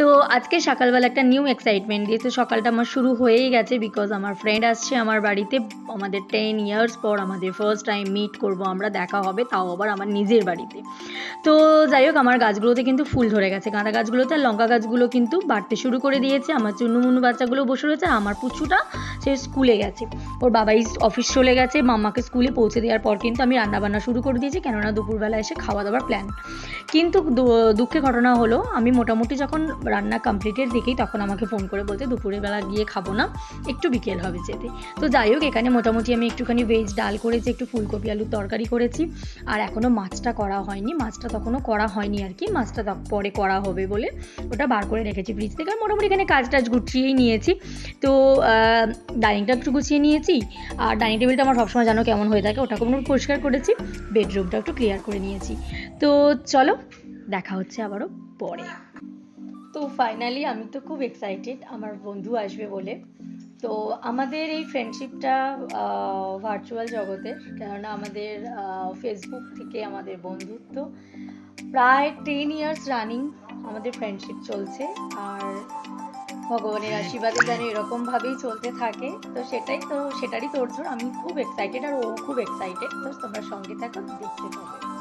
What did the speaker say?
তো আজকে সকালবেলা একটা নিউ এক্সাইটমেন্ট দিয়ে, তো সকালটা আমার শুরু হয়েই গেছে বিকজ আমার ফ্রেন্ড আসছে আমার বাড়িতে, আমাদের টেন ইয়ার্স পর আমাদের ফার্স্ট টাইম মিট করব, আমরা দেখা হবে, তাও আবার আমার নিজের বাড়িতে। তো যাই হোক, আমার গাছগুলোতে কিন্তু ফুল ধরে গেছে গাঁদা গাছগুলোতে আর লঙ্কা গাছগুলো কিন্তু বাড়তে শুরু করে দিয়েছে, আমার চুন্নু মুন্নু বাচ্চাগুলো বসে রয়েছে আমার পুচুটা, সে স্কুলে গেছে। ওর বাবাই অফিস চলে গেছে, মাম্মাকে স্কুলে পৌঁছে দেওয়ার পর কিন্তু আমি রান্নাবান্না শুরু করে দিয়েছি, কেননা দুপুরবেলা এসে খাওয়া দাওয়ার প্ল্যান কিন্তু দুঃখের ঘটনা হলো, আমি মোটামুটি যখন রান্না কমপ্লিটের দিকেই তখন আমাকে ফোন করে বলতে দুপুরের বেলা গিয়ে খাব না, একটু বিকেল হবে যেতে। তো যাই হোক, এখানে মোটামুটি আমি একটুখানি ভেজ ডাল করেছি, একটু ফুলকপি, আলুর তরকারি করেছি। আর এখনও মাছটা করা হয়নি, মাছটা তখনও করা হয়নি আর কি, মাছটা পরে করা হবে বলে ওটা বার করে রেখেছি ফ্রিজ থেকে। আর মোটামুটি এখানে কাজ টাজ গুছিয়েই নিয়েছি। তো ডাইনিংটা একটু গুছিয়ে নিয়েছি। আর ডাইনিং টেবিলটা আমার সবসময় জানো কেমন হয়ে থাকে ওটা কোনো পরিষ্কার করেছি বেডরুমটা একটু ক্লিয়ার করে নিয়েছি। তো চলো দেখা হচ্ছে আবারও পরে। তো ফাইনালি আমি তো খুব এক্সাইটেড আমার বন্ধু আসবে বলে। তো আমাদের এই ফ্রেন্ডশিপটা ভার্চুয়াল জগতের কেননা আমাদের ফেসবুক থেকে আমাদের বন্ধুত্ব প্রায় টেন ইয়ার্স রানিং আমাদের ফ্রেন্ডশিপ চলছে। আর ভগবানের আশীর্বাদে যেন এরকমভাবেই চলতে থাকে। তো সেটাই তো, সেটারই তোড়জোড়। আমি খুব এক্সাইটেড আর ও খুব এক্সাইটেড তো তোমরা সঙ্গে থাকো, দেখতে পাবে।